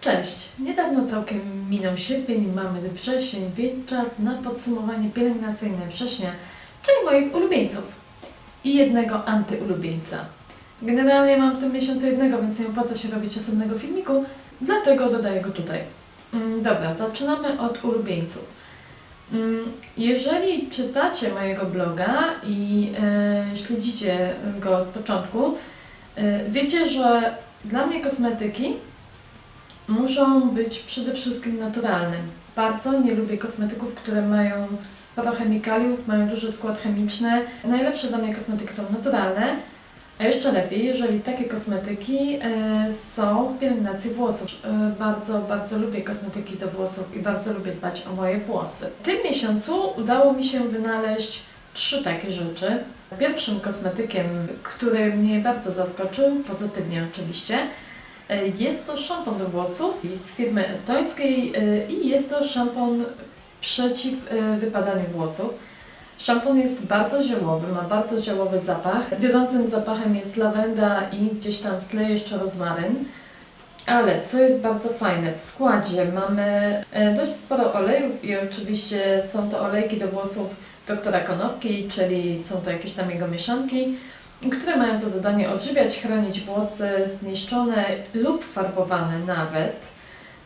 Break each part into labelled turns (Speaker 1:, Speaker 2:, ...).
Speaker 1: Cześć! Niedawno całkiem minął sierpień, mamy wrzesień, więc czas na podsumowanie pielęgnacyjne września, czyli moich ulubieńców i jednego antyulubieńca. Generalnie mam w tym miesiącu jednego, więc nie opłaca się robić osobnego filmiku, dlatego dodaję go tutaj. Mm, Dobra, zaczynamy od ulubieńców. Mm, Jeżeli czytacie mojego bloga i e, śledzicie go od początku, e, wiecie, że dla mnie kosmetyki muszą być przede wszystkim naturalne. Bardzo nie lubię kosmetyków, które mają sporo chemikaliów, mają duży skład chemiczny. Najlepsze dla mnie kosmetyki są naturalne, a jeszcze lepiej, jeżeli takie kosmetyki e, są w pielęgnacji włosów. E, bardzo, bardzo lubię kosmetyki do włosów i bardzo lubię dbać o moje włosy. W tym miesiącu udało mi się wynaleźć trzy takie rzeczy. Pierwszym kosmetykiem, który mnie bardzo zaskoczył, pozytywnie oczywiście, Jest to szampon do włosów z firmy estońskiej e, i jest to szampon przeciw e, wypadaniu włosów. Szampon jest bardzo ziołowy, ma bardzo ziołowy zapach. Wiodącym zapachem jest lawenda i gdzieś tam w tle jeszcze rozmaryn. Ale co jest bardzo fajne, w składzie mamy e, dość sporo olejów i oczywiście są to olejki do włosów doktora Konopki, czyli są to jakieś tam jego mieszanki które mają za zadanie odżywiać, chronić włosy zniszczone lub farbowane nawet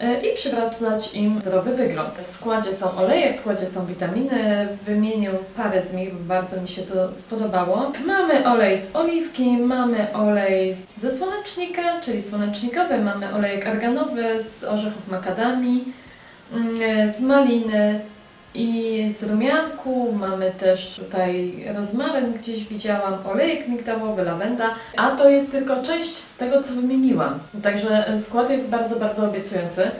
Speaker 1: e, i przywracać im zdrowy wygląd. W składzie są oleje, w składzie są witaminy. Wymienię parę z nich, bo bardzo mi się to spodobało. Mamy olej z oliwki, mamy olej ze słonecznika, czyli słonecznikowy, mamy olejek arganowy z orzechów makadamii, mm, e, z maliny, i z rumianku mamy też tutaj rozmaryn, gdzieś widziałam, olejek migdałowy, lawenda, a to jest tylko część z tego, co wymieniłam. Także skład jest bardzo, bardzo obiecujący.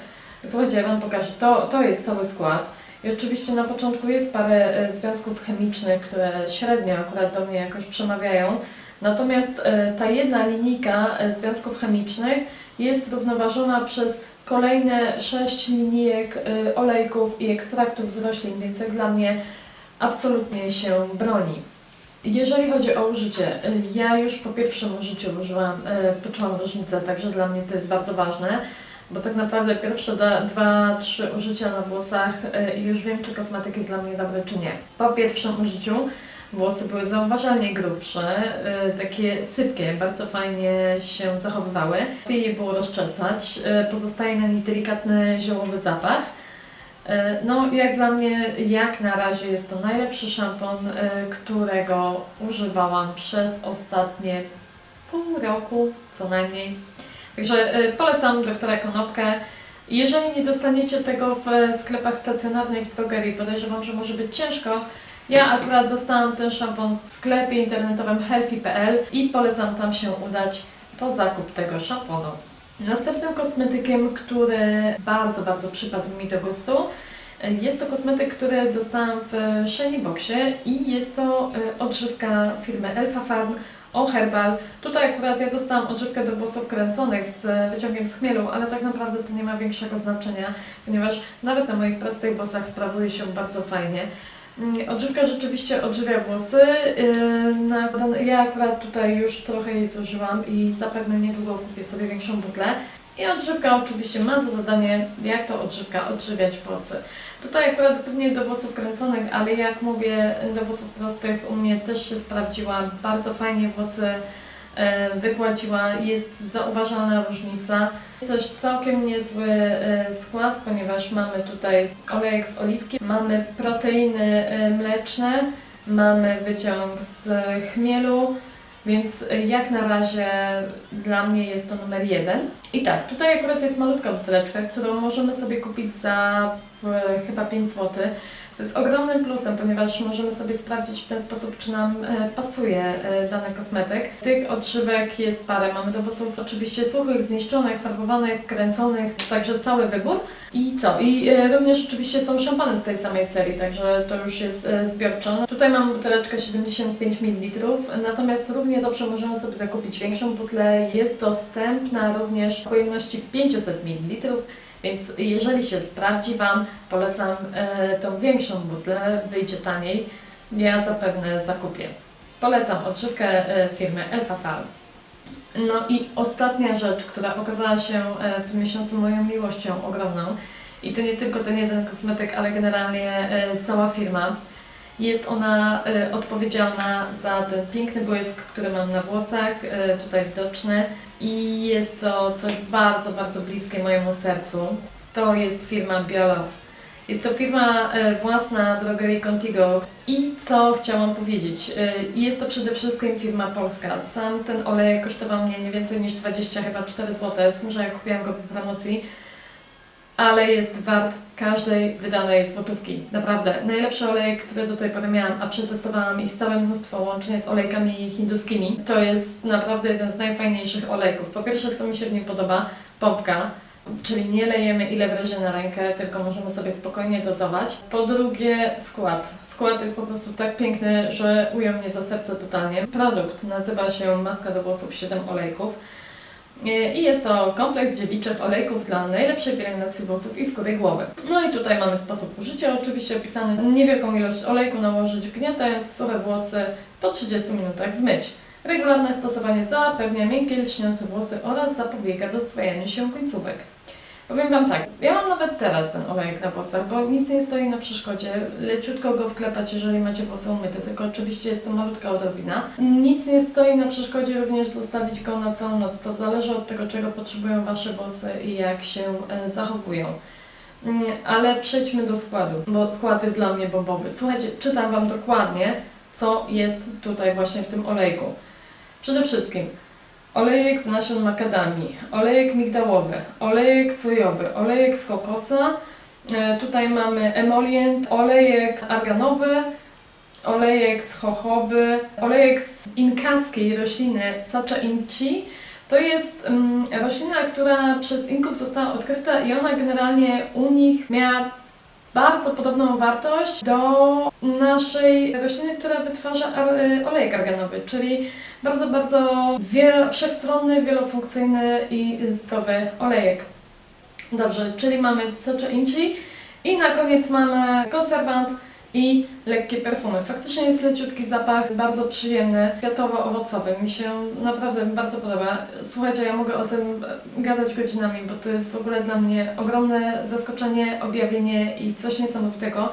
Speaker 1: Słuchajcie, ja Wam pokażę, to, to jest cały skład. I oczywiście na początku jest parę e, związków chemicznych, które średnio akurat do mnie jakoś przemawiają. Natomiast e, ta jedna linijka e, związków chemicznych jest równoważona przez kolejne sześć linijek y, olejków i ekstraktów z roślin, więc jak dla mnie absolutnie się broni. Jeżeli chodzi o użycie, y, ja już po pierwszym użyciu użyłam, y, poczułam różnicę, także dla mnie to jest bardzo ważne, bo tak naprawdę pierwsze dwa, trzy użycia na włosach już wiem, czy kosmetyk jest dla mnie dobry, czy nie. Po pierwszym użyciu włosy były zauważalnie grubsze, y, takie sypkie, bardzo fajnie się zachowywały. Łatwiej je było rozczesać, y, pozostaje na nich delikatny ziołowy zapach. Y, No, jak dla mnie, jak na razie jest to najlepszy szampon, którego używałam przez ostatnie pół roku co najmniej. Także polecam doktora Konopkę. Jeżeli nie dostaniecie tego w sklepach stacjonarnych w drogerii, podejrzewam, że może być ciężko, ja akurat dostałam ten szampon w sklepie internetowym healthy.pl i polecam tam się udać po zakup tego szamponu. Następnym kosmetykiem, który bardzo, bardzo przypadł mi do gustu, jest to kosmetyk, który dostałam w Shiny Boxie i jest to e, odżywka firmy Elfa Farm o herbal. Tutaj akurat ja dostałam odżywkę do włosów kręconych z wyciągiem z chmielu, ale tak naprawdę to nie ma większego znaczenia, ponieważ nawet na moich prostych włosach sprawuje się bardzo fajnie. Mm, Odżywka rzeczywiście odżywia włosy. Yy, na- Ja akurat tutaj już trochę jej zużyłam i zapewne niedługo kupię sobie większą butlę. I odżywka oczywiście ma za zadanie, jak to odżywka, odżywiać włosy. Tutaj akurat pewnie do włosów kręconych, ale jak mówię, do włosów prostych u mnie też się sprawdziła. Bardzo fajnie włosy e, wygładziła, jest zauważalna różnica. Jest też całkiem niezły e, skład, ponieważ mamy tutaj olejek z oliwki, mamy proteiny e, mleczne, mamy wyciąg z chmielu, więc jak na razie dla mnie jest to numer jeden. I tak, tutaj akurat jest malutka buteleczka, którą możemy sobie kupić za chyba 5 zł. Co jest ogromnym plusem, ponieważ możemy sobie sprawdzić w ten sposób, czy nam e, pasuje e, dany kosmetyk. Tych odżywek jest parę. Mamy do włosów oczywiście suchych, zniszczonych, farbowanych, kręconych, także cały wybór. I co? I e, również oczywiście są szampany z tej samej serii, także to już jest zbiorczo. No, Tutaj mam buteleczkę 75 ml, natomiast równie dobrze możemy sobie zakupić większą butlę. Jest dostępna również w pojemności 500 ml. Więc jeżeli się sprawdzi Wam, polecam e, tą większą butlę, wyjdzie taniej. Ja zapewne zakupię. Polecam odżywkę e, firmy Elfa Farm. No i ostatnia rzecz, która okazała się e, w tym miesiącu moją miłością ogromną. I to nie tylko ten jeden kosmetyk, ale generalnie cała firma. Jest ona e, odpowiedzialna za ten piękny błysk, który mam na włosach, e, tutaj widoczny. I jest to coś bardzo, bardzo bliskie mojemu sercu. To jest firma Biolove. Jest to firma e, własna drogerii Contigo. I co chciałam powiedzieć? Jest to przede wszystkim firma polska. Sam ten olej kosztował mnie nie więcej niż 20, chyba 4 zł, z tym, że ja kupiłam go po promocji. Ale jest wart każdej wydanej złotówki. Naprawdę. Najlepszy olej, który do tej pory miałam, a przetestowałam ich całe mnóstwo, łącznie z olejkami hinduskimi. To jest naprawdę jeden z najfajniejszych olejków. Po pierwsze, co mi się w nim podoba, pompka. Czyli nie lejemy ile wlezie na rękę, tylko możemy sobie spokojnie dozować. Po drugie skład. Skład jest po prostu tak piękny, że ujął mnie za serce totalnie. Produkt nazywa się Maska do włosów 7 olejków. I jest to kompleks dziewiczych olejków dla najlepszej pielęgnacji włosów i skóry głowy. No i tutaj mamy sposób użycia, oczywiście opisany. Niewielką ilość olejku nałożyć wgniatając w suche włosy po 30 minutach zmyć. Regularne stosowanie zapewnia miękkie, lśniące włosy oraz zapobiega rozstrojaniu się końcówek. Powiem Wam tak, ja mam nawet teraz ten olejek na włosach, bo nic nie stoi na przeszkodzie. Leciutko go wklepać, jeżeli macie włosy umyte, tylko oczywiście jest to malutka odrobina. Nic nie stoi na przeszkodzie również zostawić go na całą noc. To zależy od tego, czego potrzebują Wasze włosy i jak się e, zachowują. Mm, Ale przejdźmy do składu, bo skład jest dla mnie bombowy. Słuchajcie, czytam Wam dokładnie, co jest tutaj właśnie w tym olejku. Przede wszystkim olejek z nasion makadamii, olejek migdałowy, olejek sojowy, olejek z kokosa, e, tutaj mamy emolient, olejek arganowy, olejek z jojoby, olejek z inkaskiej rośliny Sacha Inchi. To jest mm, roślina, która przez Inków została odkryta i ona generalnie u nich miała bardzo podobną wartość do naszej rośliny, która wytwarza ar- y, olejek arganowy, czyli bardzo, bardzo wiel- wszechstronny, wielofunkcyjny i zdrowy olejek. Dobrze, czyli mamy Sacha Inchi i na koniec mamy konserwant i lekkie perfumy. Faktycznie jest leciutki zapach, bardzo przyjemny, kwiatowo-owocowy. Mi się naprawdę bardzo podoba. Słuchajcie, ja mogę o tym gadać godzinami, bo to jest w ogóle dla mnie ogromne zaskoczenie, objawienie i coś niesamowitego,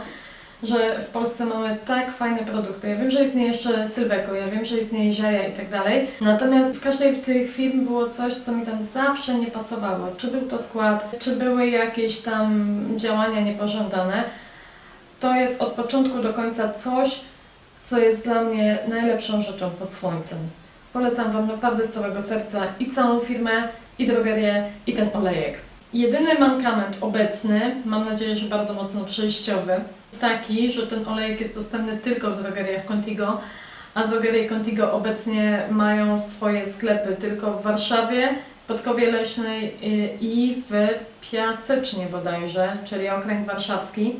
Speaker 1: że w Polsce mamy tak fajne produkty. Ja wiem, że istnieje jeszcze Sylweko, ja wiem, że istnieje Ziaja i tak dalej. Natomiast w każdej z tych firm było coś, co mi tam zawsze nie pasowało. Czy był to skład, czy były jakieś tam działania niepożądane. To jest od początku do końca coś, co jest dla mnie najlepszą rzeczą pod słońcem. Polecam Wam naprawdę z całego serca i całą firmę, i drogerię, i ten olejek. Jedyny mankament obecny, mam nadzieję, że bardzo mocno przejściowy, jest taki, że ten olejek jest dostępny tylko w drogeriach Contigo, a drogerie Contigo obecnie mają swoje sklepy tylko w Warszawie, Podkowie Leśnej y, i w Piasecznie bodajże, czyli okręg warszawski.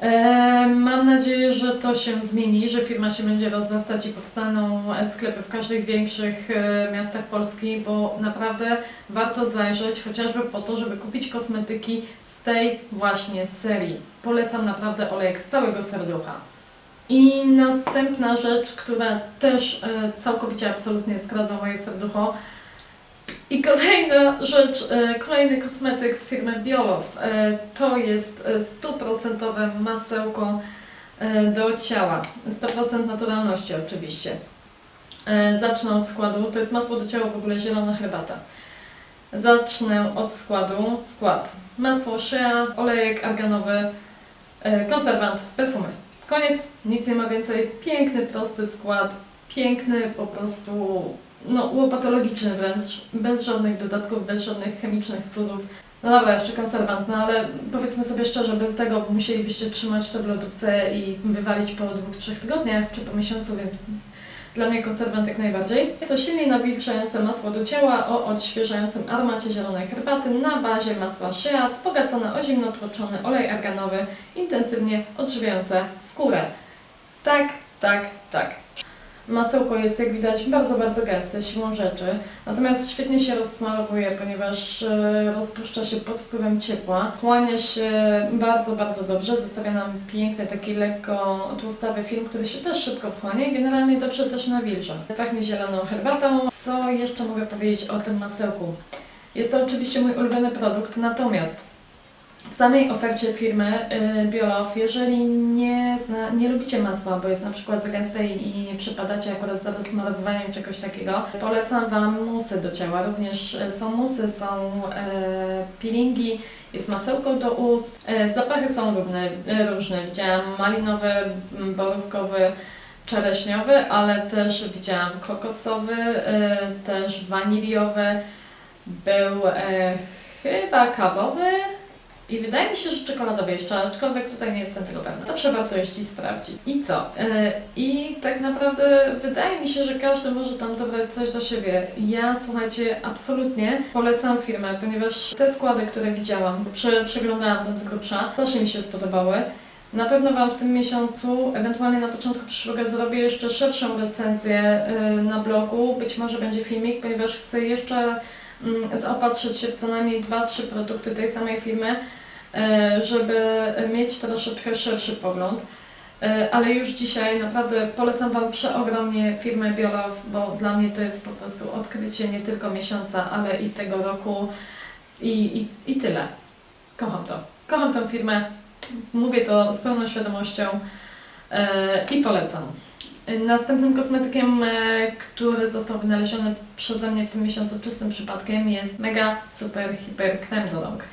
Speaker 1: E, Mam nadzieję, że to się zmieni, że firma się będzie rozrastać i powstaną e, sklepy w każdych większych e, miastach Polski, bo naprawdę warto zajrzeć chociażby po to, żeby kupić kosmetyki z tej właśnie serii. Polecam naprawdę olejek z całego serducha. I następna rzecz, która też e, całkowicie absolutnie skradła moje serducho, i kolejna rzecz, e, kolejny kosmetyk z firmy Biolow. E, To jest e, stuprocentowe masełko e, do ciała. 100% naturalności oczywiście. Zacznę od składu. To jest masło do ciała w ogóle zielona herbata. Zacznę od składu. Skład. Masło shea, olejek arganowy, konserwant, perfumy. Koniec, nic nie ma więcej. Piękny, prosty skład. Piękny, po prostu no, łopatologiczny wręcz, bez żadnych dodatków, bez żadnych chemicznych cudów. No dobra, jeszcze konserwant, no ale powiedzmy sobie szczerze, bez tego musielibyście trzymać to w lodówce i wywalić po dwóch, trzech tygodniach czy po miesiącu, więc dla mnie konserwant jak najbardziej. Jest to silnie nawilżające masło do ciała o odświeżającym aromacie zielonej herbaty na bazie masła shea, wzbogacone o zimno tłoczony olej arganowy, intensywnie odżywiające skórę. Tak, tak, tak. Masełko jest, jak widać, bardzo, bardzo gęste siłą rzeczy. Natomiast świetnie się rozsmarowuje, ponieważ e, rozpuszcza się pod wpływem ciepła. Chłania się bardzo, bardzo dobrze. Zostawia nam piękny, taki lekko tłustawy film, który się też szybko wchłania i generalnie dobrze też nawilża. Pachnie zieloną herbatą. Co jeszcze mogę powiedzieć o tym masełku? Jest to oczywiście mój ulubiony produkt, natomiast w samej ofercie firmy y, Biolow, jeżeli nie, zna, nie lubicie masła, bo jest na przykład za gęste i nie przepadacie akurat za rozmarowywaniem czegoś takiego, polecam Wam musy do ciała. Również y, są musy, są e, peelingi, jest masełko do ust. E, zapachy są równe, różne. Widziałam malinowy, borówkowy, czereśniowy, ale też widziałam kokosowy, też waniliowy, był e, chyba kawowy, i wydaje mi się, że czekoladowy jeszcze, aczkolwiek tutaj nie jestem tego pewna. Zawsze warto jeść i sprawdzić. I co? Yy, I tak naprawdę wydaje mi się, że każdy może tam dobrać coś do siebie. Ja, słuchajcie, absolutnie polecam firmę, ponieważ te składy, które widziałam, prze, przeglądałam tam z grubsza, też mi się spodobały. Na pewno Wam w tym miesiącu, ewentualnie na początku przyszłego, zrobię jeszcze szerszą recenzję yy, na blogu. Być może będzie filmik, ponieważ chcę jeszcze zaopatrzyć się w co najmniej 2-3 produkty tej samej firmy, e, żeby mieć troszeczkę szerszy pogląd. E, Ale już dzisiaj naprawdę polecam Wam przeogromnie firmę Biolow, bo dla mnie to jest po prostu odkrycie nie tylko miesiąca, ale i tego roku i, i, i tyle. Kocham to. Kocham tą firmę, mówię to z pełną świadomością e, i polecam. Następnym kosmetykiem, e, który został wynaleziony przeze mnie w tym miesiącu czystym przypadkiem jest Mega Super Hyper Krem do rąk.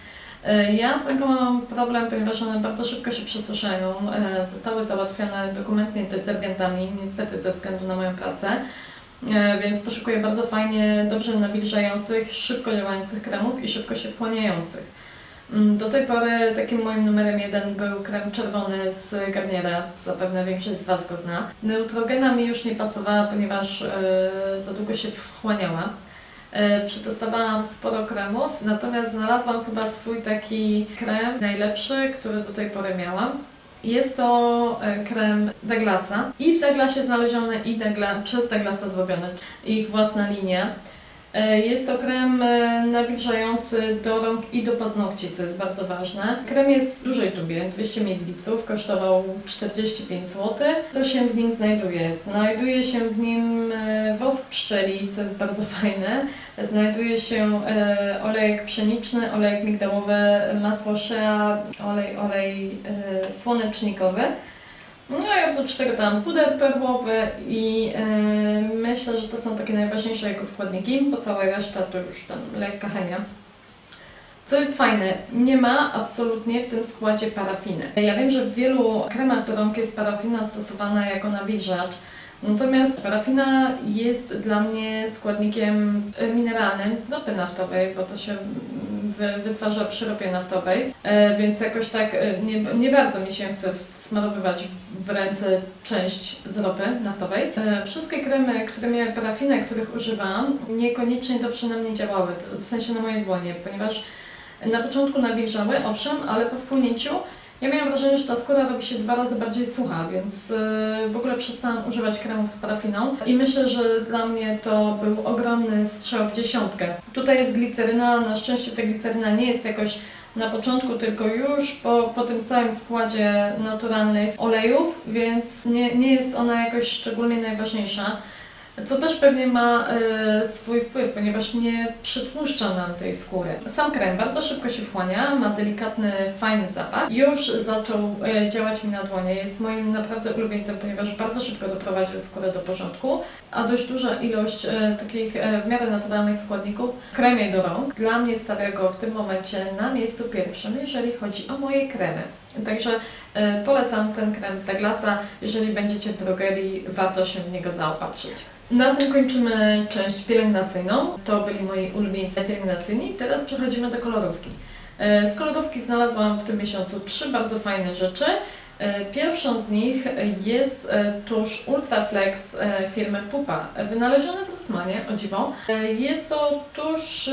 Speaker 1: Ja z ręką mam problem, ponieważ one bardzo szybko się przesuszają. E, Zostały załatwione dokumentnie detergentami, niestety ze względu na moją pracę. E, Więc poszukuję bardzo fajnie, dobrze nawilżających, szybko działających kremów i szybko się wchłaniających. Mm, Do tej pory takim moim numerem jeden był krem czerwony z Garniera, zapewne większość z Was go zna. Neutrogena mi już nie pasowała, ponieważ e, za długo się wchłaniała. E, Przetestowałam sporo kremów, natomiast znalazłam chyba swój taki krem najlepszy, który do tej pory miałam. Jest to e, krem Douglasa i w Douglasie znaleziony i Dougla, przez Douglasa zrobiony, ich własna linia. E, Jest to krem e, nawilżający do rąk i do paznokci, co jest bardzo ważne. Krem jest w dużej tubie, 200 ml, kosztował 45 zł. Co się w nim znajduje? Znajduje się w nim e, wosk pszczeli, co jest bardzo fajne. Znajduje się olejek pszeniczny, olejek migdałowy, masło shea, olej, olej słonecznikowy. No i oprócz tego tam puder perłowy i e, myślę, że to są takie najważniejsze jego składniki, bo cała reszta to już tam lekka chemia. Co jest fajne, nie ma absolutnie w tym składzie parafiny. Ja wiem, że w wielu kremach do rąk jest parafina stosowana jako nawilżacz, natomiast parafina jest dla mnie składnikiem mineralnym z ropy naftowej, bo to się wytwarza przy ropie naftowej, e, więc jakoś tak e, nie, nie bardzo mi się chce smarowywać w ręce część z ropy naftowej. E, wszystkie kremy, które miały parafinę, których używam, niekoniecznie dobrze na mnie działały, w sensie na moje dłonie, ponieważ na początku nawilżały, owszem, ale po wpłynięciu ja miałam wrażenie, że ta skóra robi się dwa razy bardziej sucha, więc e, w ogóle przestałam używać kremów z parafiną i myślę, że dla mnie to był ogromny strzał w dziesiątkę. Tutaj jest gliceryna, na szczęście ta gliceryna nie jest jakoś na początku, tylko już po, po tym całym składzie naturalnych olejów, więc nie, nie jest ona jakoś szczególnie najważniejsza. Co też pewnie ma e, swój wpływ, ponieważ nie przytłuszcza nam tej skóry. Sam krem bardzo szybko się wchłania, ma delikatny, fajny zapach. Już zaczął e, działać mi na dłonie. Jest moim naprawdę ulubieńcem, ponieważ bardzo szybko doprowadził skórę do porządku. A dość duża ilość e, takich e, w miarę naturalnych składników w kremie do rąk dla mnie stawia go w tym momencie na miejscu pierwszym, jeżeli chodzi o moje kremy. Także polecam ten krem z Douglasa. Jeżeli będziecie w drogerii, warto się w niego zaopatrzyć. Na tym kończymy część pielęgnacyjną. To byli moi ulubieńcy pielęgnacyjni. Teraz przechodzimy do kolorówki. E, Z kolorówki znalazłam w tym miesiącu trzy bardzo fajne rzeczy. E, Pierwszą z nich jest e, tusz Ultraflex firmy Pupa, wynaleziony w Rossmanie, o dziwo. Jest to tusz,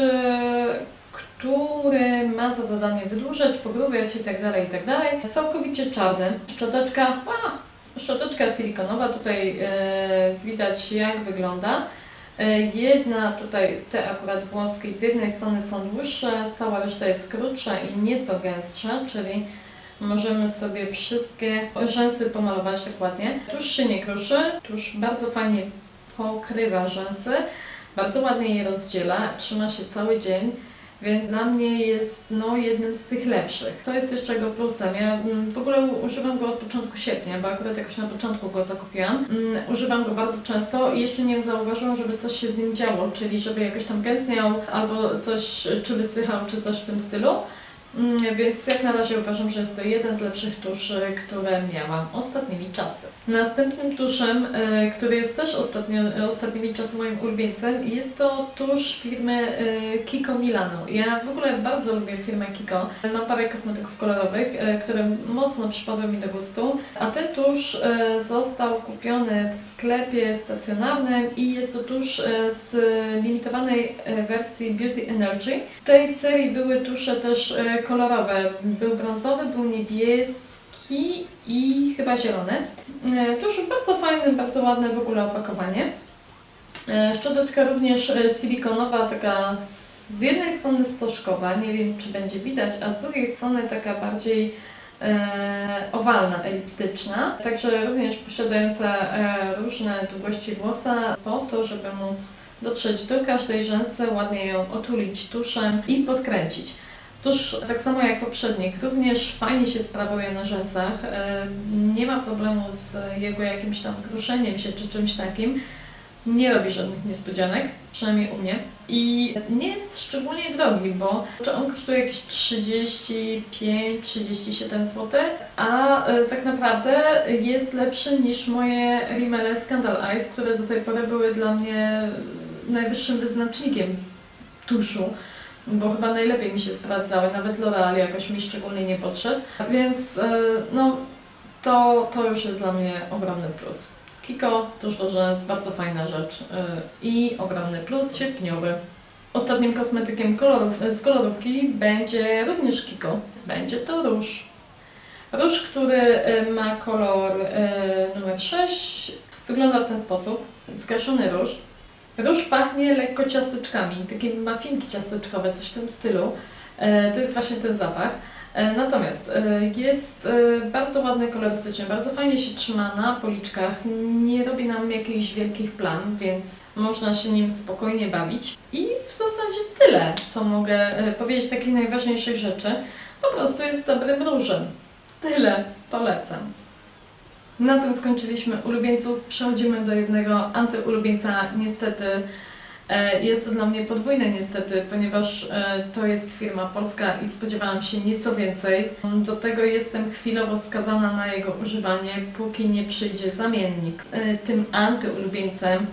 Speaker 1: który ma za zadanie wydłużać, pogrubiać itd., itd. Całkowicie czarny. Szczoteczka, a, Szczoteczka silikonowa, tutaj e, widać jak wygląda. E, Jedna tutaj, te akurat włoski, z jednej strony są dłuższe, cała reszta jest krótsza i nieco gęstsza, czyli możemy sobie wszystkie rzęsy pomalować dokładnie. Tusz się nie kruszy, tusz bardzo fajnie pokrywa rzęsy, bardzo ładnie je rozdziela, trzyma się cały dzień. Więc dla mnie jest no, jednym z tych lepszych. Co jest jeszcze go plusem? Ja mm, w ogóle używam go od początku sierpnia, bo akurat jakoś na początku go zakupiłam. Mm, używam go bardzo często i jeszcze nie zauważyłam, żeby coś się z nim działo, czyli żeby jakoś tam gęstniał albo coś, czy wysychał, czy coś w tym stylu. Mm, Więc jak na razie uważam, że jest to jeden z lepszych tuszy, które miałam ostatnimi czasy. Następnym tuszem, e, który jest też ostatnio, ostatnimi czasy moim ulubieńcem, jest to tusz firmy e, Kiko Milano. Ja w ogóle bardzo lubię firmę Kiko. Mam parę kosmetyków kolorowych, e, które mocno przypadły mi do gustu, a ten tusz e, został kupiony w sklepie stacjonarnym i jest to tusz e, z limitowanej e, wersji Beauty Energy. W tej serii były tusze też e, kolorowe. Był brązowy, był niebieski i chyba zielony. E, Tusz bardzo fajny, bardzo ładne w ogóle opakowanie. E, Szczoteczka również e, silikonowa, taka z jednej strony stożkowa, nie wiem czy będzie widać, a z drugiej strony taka bardziej owalna, eliptyczna. Także również posiadająca różne długości włosa po to, żeby móc dotrzeć do każdej rzęsy, ładnie ją otulić tuszem i podkręcić. Tuż tak samo jak poprzednik, również fajnie się sprawuje na rzęsach. e, Nie ma problemu z jego jakimś tam kruszeniem się czy czymś takim. Nie robi żadnych niespodzianek, przynajmniej u mnie. I nie jest szczególnie drogi, bo czy on kosztuje jakieś 35-37 zł, a e, tak naprawdę jest lepszy niż moje Rimmele Scandal Eyes, które do tej pory były dla mnie najwyższym wyznacznikiem tuszu bo chyba najlepiej mi się sprawdzały, nawet L'Oreal jakoś mi szczególnie nie podszedł, więc e, no to, to już jest dla mnie ogromny plus. Kiko, tuż do rzęs, bardzo fajna rzecz e, i ogromny plus sierpniowy. Ostatnim kosmetykiem kolorów, z kolorówki będzie również Kiko. Będzie to róż. Róż, który e, ma kolor e, numer 6, wygląda w ten sposób. Zgaszony róż. Róż pachnie lekko ciasteczkami, takie mafinki ciasteczkowe, coś w tym stylu. E, To jest właśnie ten zapach. E, Natomiast e, jest bardzo ładny kolorystycznie, bardzo fajnie się trzyma na policzkach, nie robi nam jakichś wielkich plam, więc można się nim spokojnie bawić. I w zasadzie tyle, co mogę powiedzieć takich najważniejszych rzeczy. Po prostu jest dobrym różem. Tyle, polecam. Na tym skończyliśmy ulubieńców. Przechodzimy do jednego antyulubieńca. Niestety e, jest to dla mnie podwójne niestety, ponieważ e, to jest firma polska i spodziewałam się nieco więcej. Do tego jestem chwilowo skazana na jego używanie, póki nie przyjdzie zamiennik. E, Tym antyulubieńcem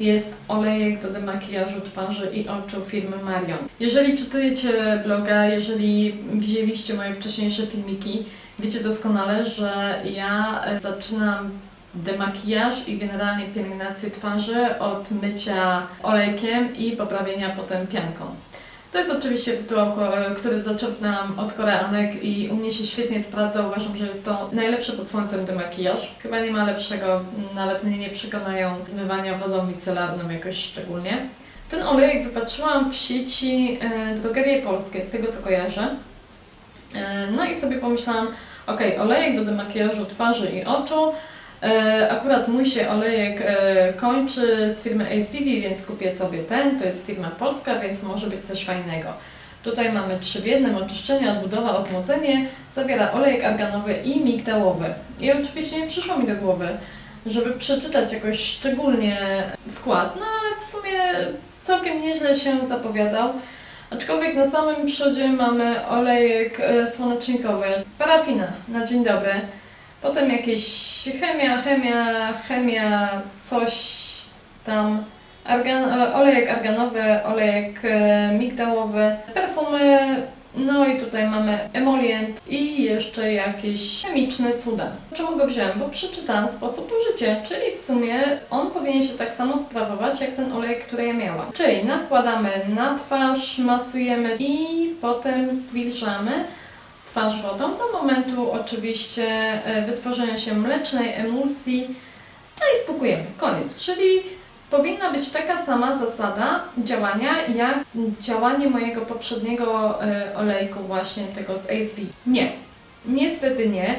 Speaker 1: jest olejek do demakijażu twarzy i oczu firmy Marion. Jeżeli czytujecie bloga, jeżeli widzieliście moje wcześniejsze filmiki, Wiecie doskonale, że ja e, zaczynam demakijaż i generalnie pielęgnację twarzy od mycia olejkiem i poprawienia potem pianką. To jest oczywiście rytuał, ko- który zaczerpnęłam od Koreanek i u mnie się świetnie sprawdza. Uważam, że jest to najlepszy pod słońcem demakijaż. Chyba nie ma lepszego, nawet mnie nie przekonają zmywania wodą micelarną jakoś szczególnie. Ten olejek wypatrzyłam w sieci e, drogerie polskie, z tego co kojarzę. E, No i sobie pomyślałam, ok, olejek do demakijażu twarzy i oczu. E, Akurat mój się olejek e, kończy z firmy Ace Vivi, więc kupię sobie ten. To jest firma polska, więc może być coś fajnego. Tutaj mamy trzy w jednym, oczyszczenie, odbudowa, odmłodzenie. Zawiera olejek arganowy i migdałowy. I oczywiście nie przyszło mi do głowy, żeby przeczytać jakoś szczególnie skład, no ale w sumie całkiem nieźle się zapowiadał. Aczkolwiek na samym przodzie mamy olejek e, słonecznikowy, parafina. Na dzień dobry, potem jakieś chemia, chemia, chemia, coś tam, argan, e, olejek arganowy, olejek e, migdałowy, perfumy, no i tutaj mamy emolient i jeszcze jakieś chemiczne cuda. Czemu go wziąłem? Bo przeczytałam sposób użycia, czyli w sumie on powinien się tak samo sprawować jak ten olejek, który ja miałam. Czyli nakładamy na twarz, masujemy i potem zwilżamy. twarz wodą do momentu oczywiście e, wytworzenia się mlecznej emulsji. No i spłukujemy. Koniec. Czyli powinna być taka sama zasada działania jak działanie mojego poprzedniego e, olejku właśnie tego z ASV. Nie. Niestety nie.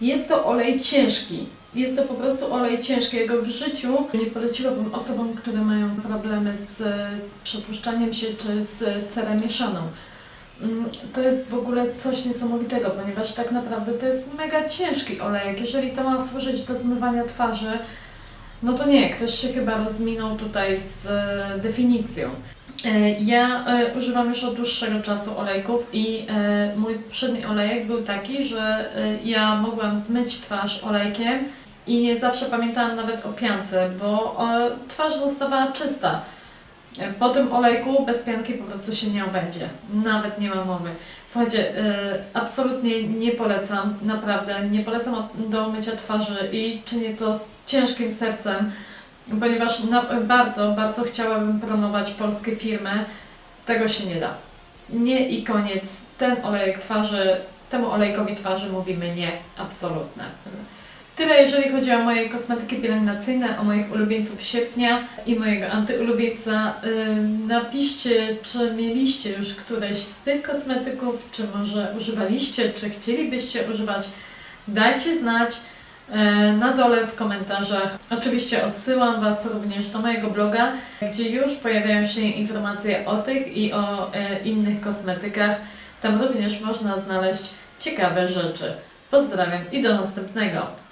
Speaker 1: Jest to olej ciężki. Jest to po prostu olej ciężki. Jego w życiu nie poleciłabym osobom, które mają problemy z e, przepuszczaniem się czy z cerą mieszaną. Mm, To jest w ogóle coś niesamowitego, ponieważ tak naprawdę to jest mega ciężki olejek. Jeżeli to ma służyć do zmywania twarzy, no to nie, ktoś się chyba rozminął tutaj z e, definicją. E, Ja e, używam już od dłuższego czasu olejków i mój poprzedni olejek był taki, że ja mogłam zmyć twarz olejkiem i nie zawsze pamiętałam nawet o piance, bo twarz zostawała czysta. Po tym olejku bez pianki po prostu się nie obędzie. Nawet nie ma mowy. Słuchajcie, e, absolutnie nie polecam, naprawdę nie polecam do mycia twarzy i czynię to z ciężkim sercem, ponieważ bardzo, bardzo chciałabym promować polskie firmy. Tego się nie da. Nie i koniec. Ten olejek twarzy, temu olejkowi twarzy mówimy nie, absolutne. Tyle jeżeli chodzi o moje kosmetyki pielęgnacyjne, o moich ulubieńców sierpnia i mojego antyulubieńca. Napiszcie, czy mieliście już któreś z tych kosmetyków, czy może używaliście, czy chcielibyście używać. Dajcie znać e, na dole w komentarzach. Oczywiście odsyłam Was również do mojego bloga, gdzie już pojawiają się informacje o tych i o e, innych kosmetykach. Tam również można znaleźć ciekawe rzeczy. Pozdrawiam i do następnego.